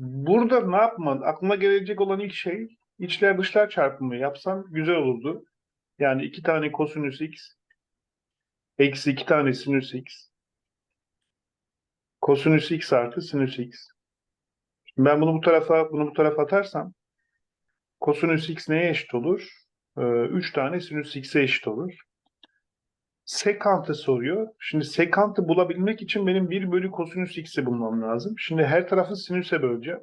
Burada ne yapman? Aklıma gelecek olan ilk şey içler dışlar çarpımı yapsam güzel olurdu. Yani iki tane kosinüs x eksi iki tane sinüs x kosinüs x artı sinüs x. Şimdi ben bunu bu tarafa bunu bu tarafa atarsam kosinüs x neye eşit olur? Ee, 3 tane sinüs x'e eşit olur. Sekantı soruyor. Şimdi sekantı bulabilmek için benim 1 bölü kosinüs x'i bulmam lazım. Şimdi her tarafı sinüse böleceğim.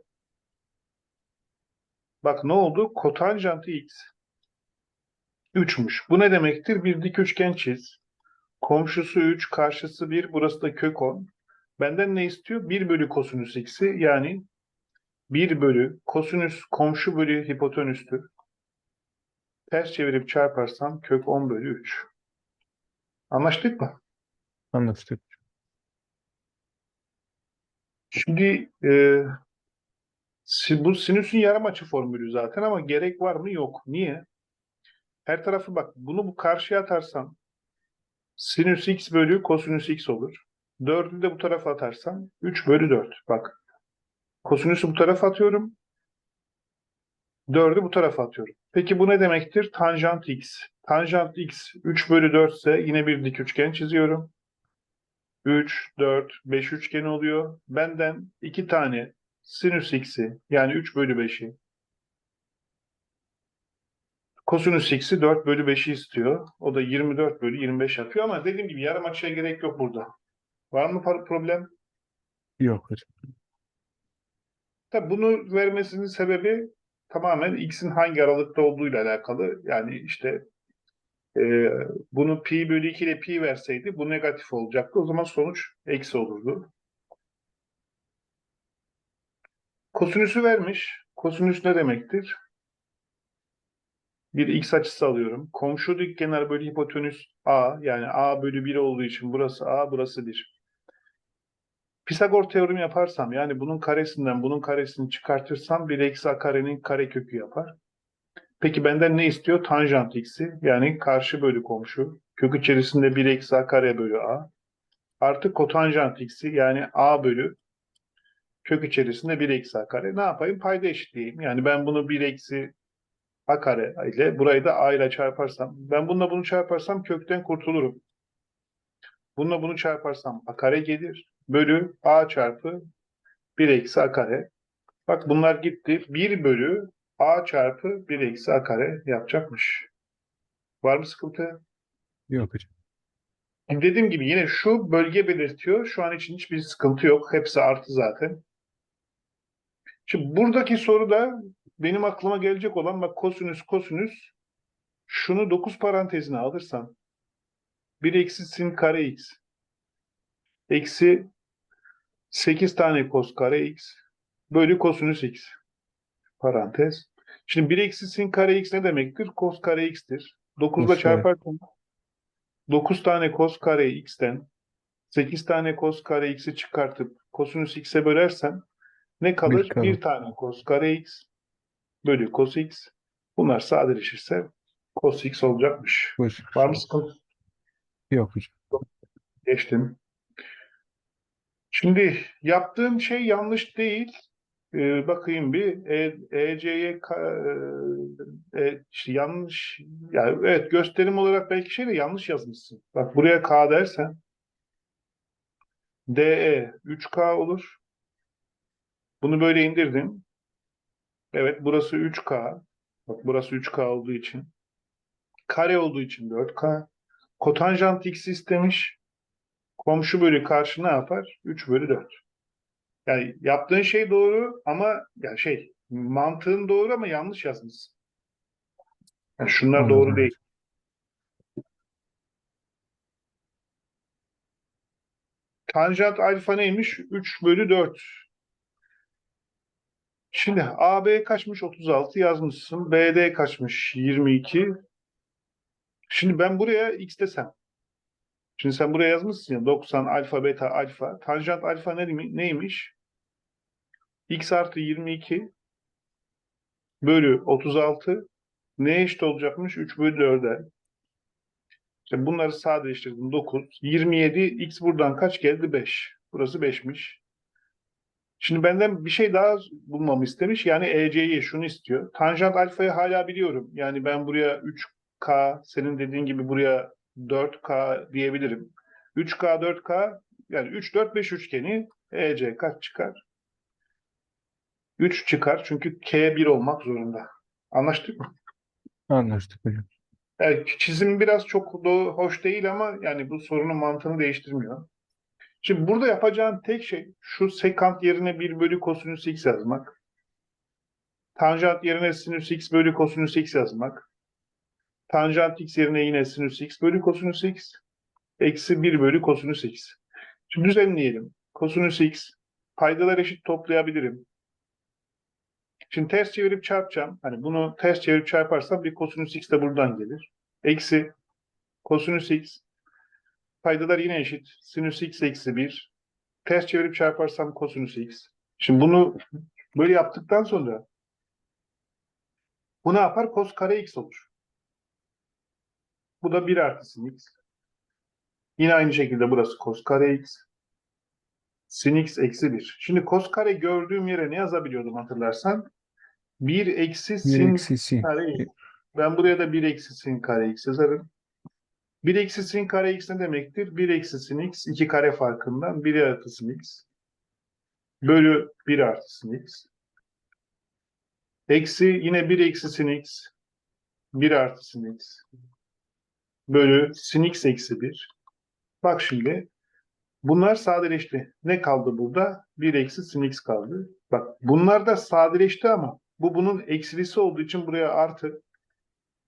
Bak ne oldu? Kotanjantı x 3'müş. Bu ne demektir? Bir dik üçgen çiz. Komşusu 3, karşısı 1, burası da kök 10. Benden ne istiyor? 1 bölü kosinüs x'i yani 1 bölü kosinüs komşu bölü hipotenüstür. Ters çevirip çarparsam kök 10 bölü 3. Anlaştık mı? Anlaştık. Şimdi e, bu sinüsün yarım açı formülü zaten ama gerek var mı? Yok. Niye? Her tarafı bak bunu bu karşıya atarsam sinüs x bölü kosinüs x olur. 4'ü de bu tarafa atarsam 3 bölü 4. Bak kosinüsü bu tarafa atıyorum. 4'ü bu tarafa atıyorum. Peki bu ne demektir? Tanjant x. Tanjant x 3 bölü 4 ise yine bir dik üçgen çiziyorum. 3, 4, 5 üçgeni oluyor. Benden 2 tane sinüs x'i yani 3 bölü 5'i kosinüs x'i 4 bölü 5'i istiyor. O da 24 bölü 25 yapıyor ama dediğim gibi yarım açıya gerek yok burada. Var mı problem? Yok hocam. Tabii bunu vermesinin sebebi tamamen x'in hangi aralıkta olduğuyla alakalı. Yani işte e, bunu pi bölü 2 ile pi verseydi bu negatif olacaktı. O zaman sonuç eksi olurdu. Kosinüsü vermiş. Kosinüs ne demektir? Bir x açısı alıyorum. Komşu dik kenar bölü hipotenüs a yani a bölü 1 olduğu için burası a burası 1. Pisagor teoremi yaparsam yani bunun karesinden bunun karesini çıkartırsam 1 eksi a karenin kare kökü yapar. Peki benden ne istiyor? Tanjant x'i yani karşı bölü komşu. Kök içerisinde 1 eksi a kare bölü a. Artı kotanjant x'i yani a bölü kök içerisinde 1 eksi a kare. Ne yapayım? Payda eşitleyeyim. Yani ben bunu 1 eksi a kare ile burayı da a ile çarparsam ben bununla bunu çarparsam kökten kurtulurum. Bununla bunu çarparsam a kare gelir. Bölü a çarpı 1 eksi a kare. Bak bunlar gitti. 1 bölü a çarpı 1 eksi a kare yapacakmış. Var mı sıkıntı? Yok hocam. Dediğim gibi yine şu bölge belirtiyor. Şu an için hiçbir sıkıntı yok. Hepsi artı zaten. Şimdi buradaki soruda benim aklıma gelecek olan bak kosinüs kosinüs şunu 9 parantezine alırsam 1 eksi sin kare x eksi 8 tane kos kare x bölü kosinüs x parantez. Şimdi 1 eksi sin kare x ne demektir? Kos kare x'tir. 9 ile çarparsam 9 tane kos kare x'ten 8 tane kos kare x'i çıkartıp kosinüs x'e bölersem ne kalır? Bir kalır. Bir tane kos kare x bölü kos x. Bunlar sadeleşirse kos x olacakmış. Hocam. Var mı sıkıntı? Yok hocam. Geçtim. Şimdi yaptığım şey yanlış değil. Ee, bakayım bir. E, EC'ye ka- e, e, işte yanlış. Yani evet gösterim olarak belki şey de yanlış yazmışsın. Bak buraya K dersen DE 3K olur. Bunu böyle indirdim. Evet burası 3K. Bak burası 3K olduğu için. Kare olduğu için 4K. Kotanjant x istemiş. Komşu bölü karşı ne yapar? 3 bölü 4. Yani yaptığın şey doğru ama yani şey mantığın doğru ama yanlış yazmışsın. Yani şunlar Anladım. doğru değil. Tanjant alfa neymiş? 3 bölü 4. Şimdi AB kaçmış? 36 yazmışsın. BD kaçmış? 22. Şimdi ben buraya x desem. Şimdi sen buraya yazmışsın ya 90 alfa beta alfa. Tanjant alfa ne, neymiş? x artı 22 bölü 36 neye eşit olacakmış? 3 bölü 4'e. İşte bunları sadeleştirdim 9. 27 x buradan kaç geldi? 5. Burası 5'miş. Şimdi benden bir şey daha bulmamı istemiş. Yani EC'yi şunu istiyor. Tanjant alfayı hala biliyorum. Yani ben buraya 3K, senin dediğin gibi buraya 4K diyebilirim. 3K, 4K yani 3, 4, 5 üçgeni EC kaç çıkar? 3 çıkar çünkü K 1 olmak zorunda. Anlaştık mı? Anlaştık hocam. Yani çizim biraz çok hoş değil ama yani bu sorunun mantığını değiştirmiyor. Şimdi burada yapacağın tek şey şu sekant yerine 1 bölü kosinüs x yazmak. Tanjant yerine sinüs x bölü kosinüs x yazmak. Tanjant x yerine yine sinüs x bölü kosinüs x. Eksi 1 bölü kosinüs x. Şimdi düzenleyelim. Kosinüs x paydalar eşit toplayabilirim. Şimdi ters çevirip çarpacağım. Hani bunu ters çevirip çarparsam bir kosinüs x de buradan gelir. Eksi kosinüs x paydalar yine eşit. Sinüs x eksi 1. Ters çevirip çarparsam kosinüs x. Şimdi bunu böyle yaptıktan sonra bu ne yapar? Kos kare x olur. Bu da 1 artı sin x. Yine aynı şekilde burası kos kare x. Sin x eksi 1. Şimdi kos kare gördüğüm yere ne yazabiliyordum hatırlarsan? 1 eksi 1 sin eksi sin. kare x. Ben buraya da 1 eksi sin kare x yazarım. 1 eksi sin kare x ne demektir? 1 eksi sin x 2 kare farkından 1 artı sin x bölü 1 artı sin x. Eksi yine 1 eksi sin x 1 artı sin x bölü sin x eksi 1. Bak şimdi bunlar sadeleşti. Ne kaldı burada? 1 eksi sin x kaldı. Bak bunlar da sadeleşti ama bu bunun eksilisi olduğu için buraya artı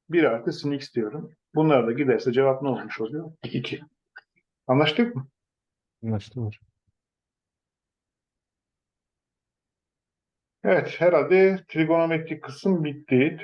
1 artı sin x diyorum. Bunlar da giderse cevap ne olmuş oluyor? 2. Anlaştık mı? Anlaştık hocam. Evet, herhalde trigonometrik kısım bitti.